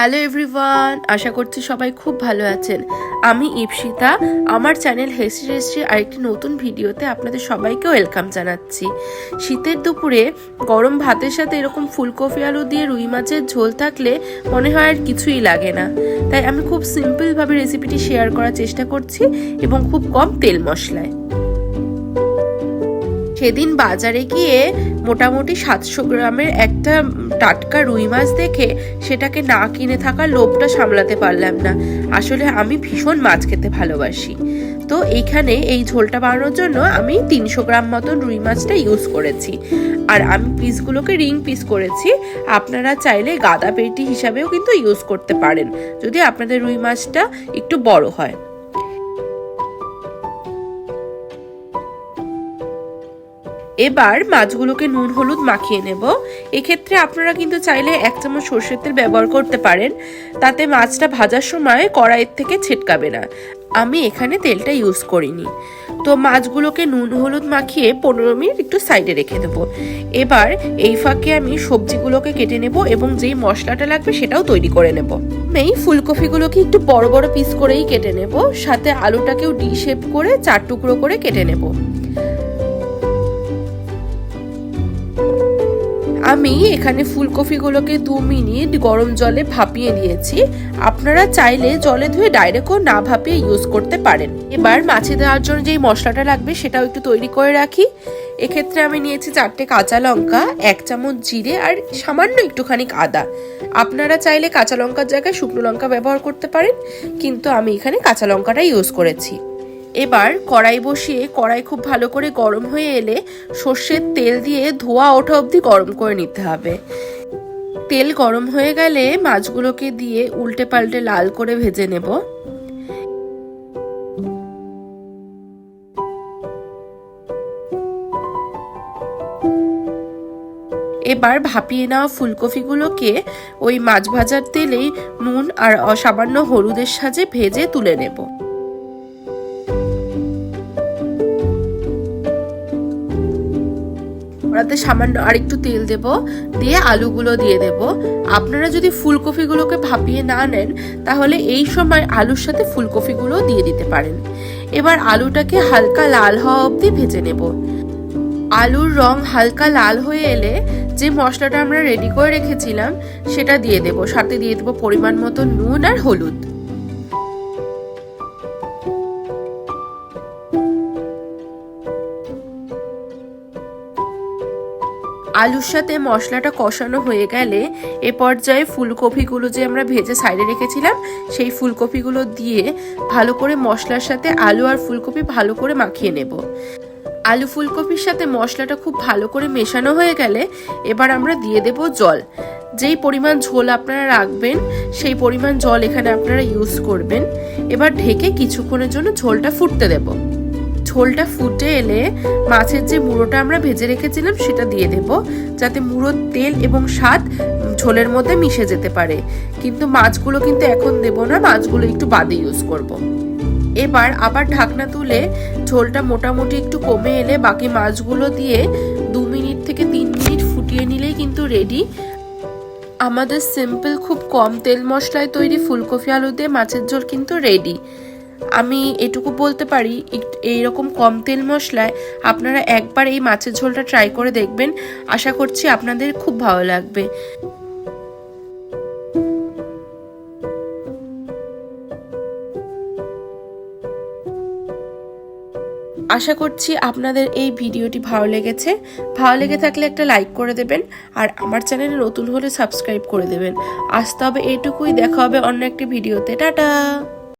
Hello everyone আশা করছি সবাই খুব ভালো আছেন। আমি ইপসিতা আমার চ্যানেল হেসি রেসি আরেকটি নতুন ভিডিওতে আপনাদের সবাইকে ওয়েলকাম জানাচ্ছি। শীতের দুপুরে গরম ভাতের সাথে এরকম ফুলকপি আলু দিয়ে রুই মাছের ঝোল থাকলে মনে হয় আর কিছুই লাগে না। তাই আমি খুব সিম্পলভাবে রেসিপিটি শেয়ার করার চেষ্টা করছি এবং খুব কম তেল মশলায়। সেদিন বাজারে গিয়ে মোটামুটি সাতশো গ্রামের একটা টাটকা রুই মাছ দেখে সেটাকে না কিনে থাকা লোভটা সামলাতে পারলাম না। আসলে আমি ভীষণ মাছ খেতে ভালোবাসি। তো এইখানে এই ঝোলটা বানানোর জন্য আমি তিনশো গ্রাম মতন রুই মাছটা ইউজ করেছি। আর আমি পিসগুলোকে রিং পিস করেছি। আপনারা চাইলে গাদা পেটি হিসাবেও কিন্তু ইউজ করতে পারেন। যদি আপনাদের রুই মাছটা একটু বড় হয়। এবার মাছগুলোকে নুন, হলুদ মাখিয়ে নেব। এক্ষেত্রে আপনারা কিন্তু চাইলে এক চামচ সর্ষের তেল ব্যবহার করতে পারেন। তাতে মাছটা ভাজার সময় কড়াইয়ের থেকে ছিটকাবে না। আমি এখানে তেলটা ইউজ করিনি। তো মাছগুলোকে নুন, হলুদ মাখিয়ে পনেরো মিনিট একটু সাইডে রেখে দেবো। এবার এই ফাঁকে আমি সবজিগুলোকে কেটে নেব এবং যেই মশলাটা লাগবে সেটাও তৈরি করে নেব। এই ফুলকপিগুলোকে একটু বড় বড় পিস করেই কেটে নেব। সাথে আলুটাকেও ডি শেপ করে চার টুকরো করে কেটে নেব। আমি এখানে ফুলকপিগুলোকে দু মিনিট গরম জলে ভাপিয়ে নিয়েছি। আপনারা চাইলে জলে ধুয়ে ডাইরেক্টও না ভাপিয়ে ইউজ করতে পারেন। এবার মাছে দেওয়ার জন্য যেই মশলাটা লাগবে সেটাও একটু তৈরি করে রাখি। এক্ষেত্রে আমি নিয়েছি চারটে কাঁচা লঙ্কা, এক চামচ জিরে আর সামান্য একটুখানি আদা। আপনারা চাইলে কাঁচা লঙ্কার জায়গায় শুকনো লঙ্কা ব্যবহার করতে পারেন, কিন্তু আমি এখানে কাঁচা লঙ্কাটা ইউজ করেছি। এবার কড়াই বসিয়ে কড়াই খুব ভালো করে গরম হয়ে এলে সর্ষের তেল দিয়ে ধোয়া ওঠা অবধি গরম করে নিতে হবে। তেল গরম হয়ে গেলে মাছগুলোকে দিয়ে উল্টে পাল্টে লাল করে ভেজে নেব। এবার ভাপিয়ে নেওয়া ফুলকপিগুলোকে ওই মাছ ভাজার তেলেই নুন আর সামান্য হলুদের সাজে ভেজে তুলে নেব। কড়াতে সামান্য আর একটু তেল দেব, দিয়ে আলুগুলো দিয়ে দেব। আপনারা যদি ফুলকপিগুলোকে ভাপিয়ে না নেন, তাহলে এই সময় আলুর সাথে ফুলকপিগুলো দিয়ে দিতে পারেন। এবার আলুটাকে হালকা লাল হওয়া অবধি ভেজে নেব। আলুর রং হালকা লাল হয়ে এলে যে মশলাটা আমরা রেডি করে রেখেছিলাম, সেটা দিয়ে দেব। সাথে দিয়ে দেবো পরিমাণ মতো নুন আর হলুদ। আলুর সাথে মশলাটা কষানো হয়ে গেলে এ পর্যায়ে ফুলকপিগুলো যে আমরা ভেজে সাইডে রেখেছিলাম, সেই ফুলকপিগুলো দিয়ে ভালো করে মশলার সাথে আলু আর ফুলকপি ভালো করে মাখিয়ে নেব। আলু ফুলকপির সাথে মশলাটা খুব ভালো করে মেশানো হয়ে গেলে এবার আমরা দিয়ে দেব জল। যেই পরিমাণ ঝোল আপনারা রাখবেন, সেই পরিমাণ জল এখানে আপনারা ইউজ করবেন। এবার ঢেকে কিছুক্ষণের জন্য ঝোলটা ফুটতে দেবো। ঝোলটা ফুটে এলে মাছের যে মুড়োটা আমরা ভেজে রেখেছিলাম সেটা দিয়ে দেব, যাতে মুড়োর তেল এবং স্বাদ ঝোলের মধ্যে মিশে যেতে পারে। কিন্তু মাছগুলো কিন্তু এখন দেব না, মাছগুলো একটু বাদে ইউজ করব। এবার আবার ঢাকনা তুলে ঝোলটা মোটামুটি একটু কমে এলে বাকি মাছগুলো দিয়ে দু মিনিট থেকে তিন মিনিট ফুটিয়ে নিলেই কিন্তু রেডি আমাদের সিম্পল খুব কম তেল মশলায় তৈরি ফুলকপি আলু দিয়ে মাছের ঝোল কিন্তু রেডি আমি এটুকু বলতে পারি এইরকম কম তেল মশলায় আপনারা একবার এই মাছের ঝোলটা ট্রাই করে দেখবেন। আশা করছি আপনাদের খুব ভালো লাগবে। আশা করছি আপনাদের এই ভিডিওটি ভালো লেগেছে। ভালো লেগে থাকলে একটা লাইক করে দেবেন আর আমার চ্যানেলে নতুন হলে সাবস্ক্রাইব করে দেবেন। আসতে হবে এটুকুই, দেখা হবে অন্য একটি ভিডিওতে। টাটা!